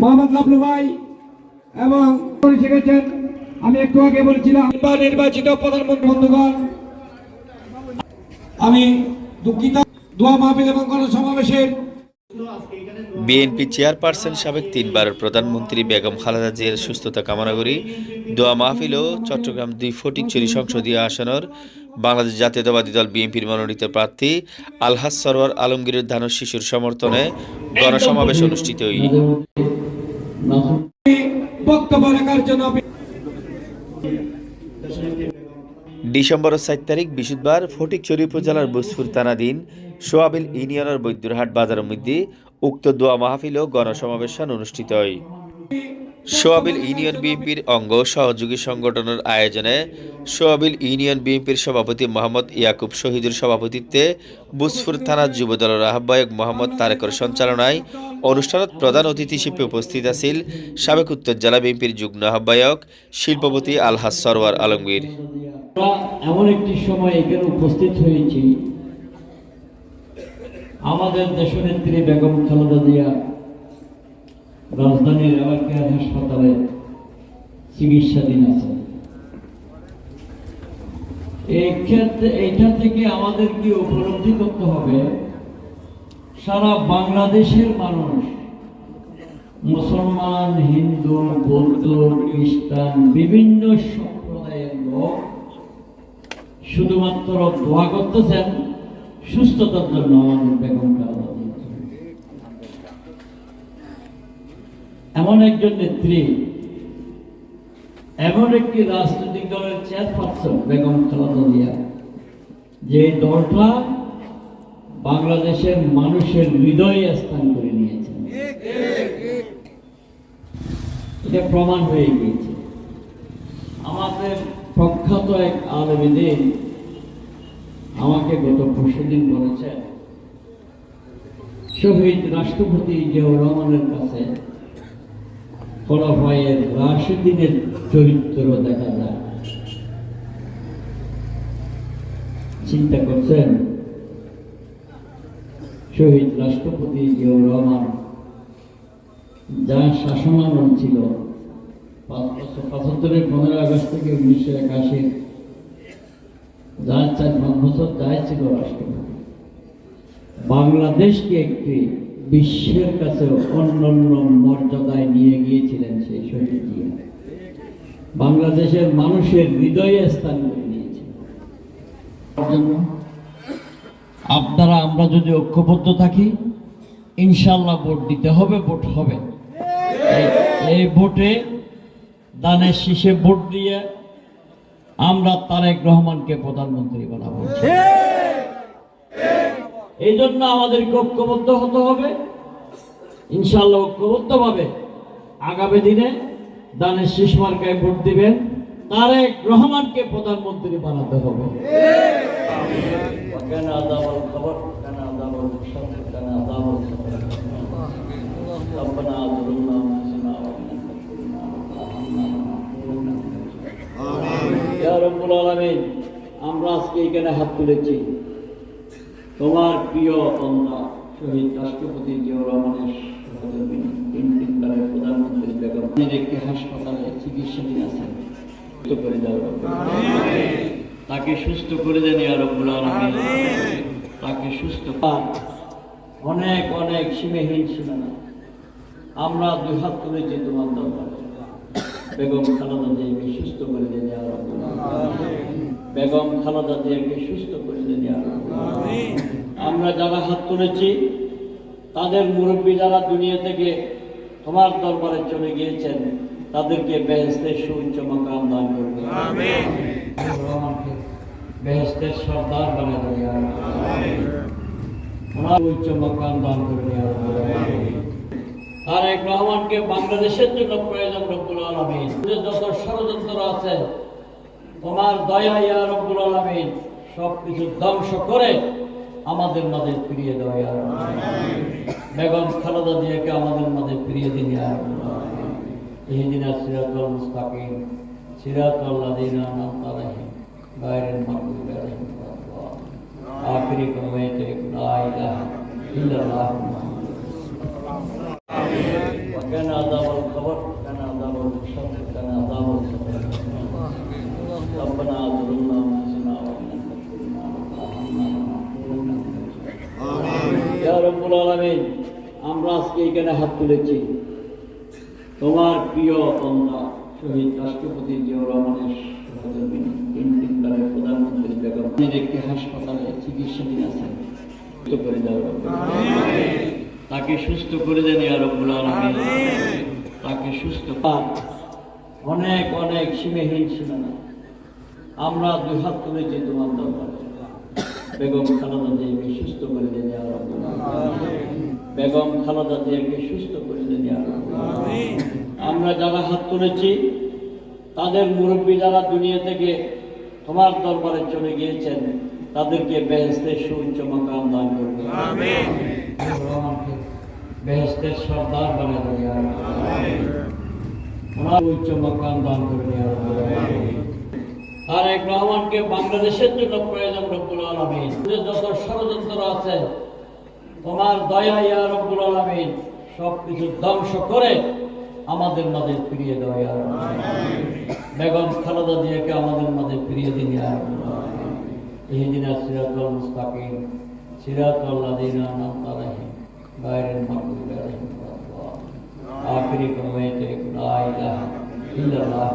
মোহাম্মদ লাবলু ভাই এবং শিখেছেন, আমি একটু আগে বলেছিলাম নির্বাচিত প্রধানমন্ত্রী বন্ধুগণ, আমি দুঃখিত। দোয়া মাহফিল এবং গণসমাবেশের বিএনপি চেয়ারপারসন সাবেক তিনবারের প্রধানমন্ত্রী বেগম খালেদা জিয়ার সুস্থতা কামনা করি। দোয়া মাহফিল ও চট্টগ্রাম দুই ফটিকছড়ি সংসদীয় আসনের বাংলাদেশ জাতীয়তাবাদী দল বিএনপির মনোনীত প্রার্থী আলহাজ সরওয়ার আলমগীরের ধানের শিশুর সমর্থনে গণসমাবেশ অনুষ্ঠিত হই। ডিসেম্বর সাত তারিখ বৃহস্পতিবার ফটিকছড়ি উপজেলার বুসফুর তানাদিন সোয়াবিল ইউনিয়নের বৈদ্যুরহাট বাজারের মধ্যে উক্ত দোয়া মাহফিল ও গণসমাবেশন অনুষ্ঠিত হয়। সোয়াবিল ইউনিয়ন বিএনপির অঙ্গ সহযোগী সংগঠনের আয়োজনে সোয়াবিল ইউনিয়ন বিএনপির সভাপতি মোহাম্মদ ইয়াকুব শহীদুর সভাপতিত্বে বুসফুর থানার যুবদলের আহ্বায়ক মোহাম্মদ তারেকর সঞ্চালনায় অনুষ্ঠানত প্রধান অতিথি হিসেবে উপস্থিত আছিল সাবেক উত্তর জেলা বিএনপির যুগ্ম আহ্বায়ক শিল্পপতি আলহাজ সরওয়ার আলমগীর। এমন একটি সময় এখানে উপস্থিত হয়েছি। আমাদের দেশনেত্রী বেগম খালেদা জিয়া রাজধানীর এলাকার হাসপাতালে চিকিৎসাধীন আছেন এই ক্ষেত্রে এইটা থেকে আমাদের কি উপলব্ধি করতে হবে, সারা বাংলাদেশের মানুষ, মুসলমান, হিন্দু, বৌদ্ধ, খ্রিস্টান, বিভিন্ন সম্প্রদায়ের লোক শুধুমাত্র দোয়া করতেছেন, সুস্থতার জন্য আমাদের বেগম খালেদা জিয়া। এমন একজন নেত্রী, এমন একটি রাজনৈতিক দলের চেয়ারপারসন বেগম খালেদা জিয়া, যে দলটা বাংলাদেশের মানুষের হৃদয়ে স্থান করে নিয়েছে। এটা প্রমাণ হয়ে গিয়েছে। আমাদের প্রখ্যাত এক আলমীদের আমাকে গত পরশুদিন বলেছেন, শহীদ রাষ্ট্রপতি জিয়াউর রহমানের কাছে খোলাফায়ের রাশিদিনের চরিত্র দেখা যায়। চিন্তা করছেন? শহীদ রাষ্ট্রপতি জিয়াউর রহমান যার শাসনামল ছিল পঁচাত্তরের পনেরো আগস্ট থেকে উনিশশো একাশির যার চার পাঁচ বছর যাই ছিল রাষ্ট্রপতি। বাংলাদেশকে একটি বিশ্বের কাছে অন্যান্য মর্যাদায় নিয়ে গিয়েছিলেন সেই শহীদ জিয়া। বাংলাদেশের মানুষের হৃদয়ে স্থান করে নিয়েছে। আপনারা আমরা যদি ঐক্যবদ্ধ থাকি ইনশাল্লাহ ভোট দিতে হবে ভোট হবে। এই- এই ভোটে দানের শীষে ভোট দিয়ে আমরা তারেক রহমানকে প্রধানমন্ত্রী বলা বানাবো এই জন্য আমাদেরকে ঐক্যবদ্ধ হতে হবে। ইনশাল্লাহ ঐক্যবদ্ধভাবে আগামী দিনে দানের শেষ মার্কায় ভোট দিবেন। তারেক রহমানকে প্রধানমন্ত্রী বানাতে হবে। আমরা আজকে এখানে হাত তুলেছি। তোমার প্রিয় বান্দা শহীদ রাষ্ট্রপতি জিয়াউর রহমানের প্রধানমন্ত্রী বেগম হাসপাতালে চিকিৎসাধীন আছেন তাকে সুস্থ করে দেন তাকে সুস্থ। অনেক অনেক সীমাহীন আমরা দুই হাত তুলেছি তোমার দরকার বেগম খালেদা জিয়াকে সুস্থ করে দেন রব্বুল আলামিন। বেগম খালেদা জিয়াকে সুস্থ করে দেন। আমরা যারা হাত তুলেছি তাদের মুরব্বী যারা দুনিয়া থেকে তোমার দরবারে চলে গিয়েছেন তাদেরকে বেহেস্তের সুউচ্চ মাকাম দান করবে বেহেস্তের সর্দার বানিয়ে দেবে। ওনার উচ্চ মাকাম দান করবে। তারেক রহমানকে বাংলাদেশের জন্য প্রয়োজন রব্বুল আলমিন যত ষড়যন্ত্র আছে তোমার দয়া ইয়া রব্বুল আলমিন সব কিছু ধ্বংস করে আমাদের মাঝে ফিরিয়ে দেওয়া ইয়া। বেগম খালেদা জিয়াকে আমাদের মাঝে ফিরিয়ে দিন, ইয়া। ইহদিনা সিরাতাল মুস্তাকিম, সিরাতাল লাযিনা আনআমতা আলাইহিম, গায়রিল মাগদুবি আলাইহিম ওয়ালাদ-দাল্লিন আখিরি কলমায়ে লা ইলাহা ইল্লাল্লাহ রব্বুল আমরা আজকে এখানে হাত তুলেছি। তোমার প্রিয় শহীদ রাষ্ট্রপতি রহমানের প্রধানমন্ত্রী একটি হাসপাতালে চিকিৎসাধীন আছেন। করে তাকে সুস্থ করে দেন রব্বুল আলামিন। তাকে সুস্থ অনেক অনেক সীমাহীন সীমানা। আমরা দুই হাত তুলেছি তোমার দরবারে। বেগম খালেদা জিয়াকে সুস্থ করে দেন। বেগম খালেদা জিয়াকে সুস্থ করে দেন। আমরা যারা হাত তুলেছি, তাদের মুরব্বী যারা দুনিয়া থেকে তোমার দরবারে চলে গিয়েছেন, তাদেরকে বেহেস্তের সুউচ্চ মাকাম দান করবে বেহেস্তের সর্দার বানিয়ে দেবে উচ্চ মাকাম দান করবে। তারেক রহমানকে বাংলাদেশের জন্য প্রয়োজন রব্বুল আলমিন। যত ষড়যন্ত্র আছে, তোমার দয়া ইয়া রব্বুল আলমিন সব কিছু ধ্বংস করে আমাদের মাঝে ফিরিয়ে দাও ইয়া বেগম খালেদা জিয়াকে আমাদের মাঝে ফিরিয়ে দিন ইয়া। ইহদিনা সিরাতুল মুস্তাকিম, সিরাতুল লাযিনা আনআমতা আলাইহিম গায়রিল মাগদুবি আলাইহিম ওয়ালাদ-দাল্লিন আখিরি কালামাতে লা ইলাহা ইল্লাল্লাহ।